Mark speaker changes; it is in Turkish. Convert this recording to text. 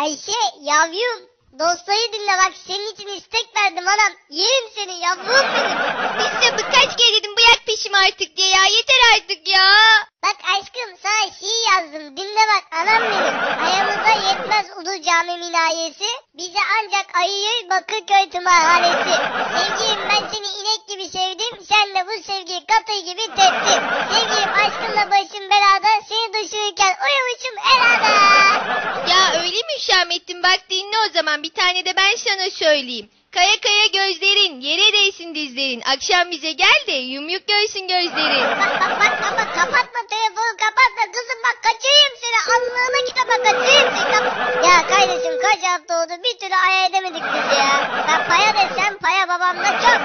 Speaker 1: Ayşe yavrum dostayı dinle bak senin için istek verdim anam. Yerim seni yavrum benim.
Speaker 2: Mustafa kaç kere dedim bırak peşimi artık diye ya yeter artık ya.
Speaker 1: Bak aşkım sana şiir yazdım dinle bak anam benim. Ayağımıza yetmez ulu cami minayesi. Bize ancak ayıyır Bakırköy tımarhanesi. Sevgilim ben seni inek gibi sevdim. Sen de bu sevgiyi katı gibi teptin. Sevgilim aşkınla başım belada. Seni düşürürken uyumuşum elada.
Speaker 2: Hüsamettin bak dinle o zaman. Bir tane de ben sana söyleyeyim. Kaya kaya gözlerin, yere değsin dizlerin. Akşam bize gel de yumruk görsün gözlerin.
Speaker 1: Bak bak bak ama kapatma telefonu kapatma kızım. Bak kaçırayım seni. Allah'ına kitaba kaçırayım seni. Kap- Ya kardeşim kaç hafta oldu? Bir türlü aya edemedik biz ya. Ben paya desem paya babamda çok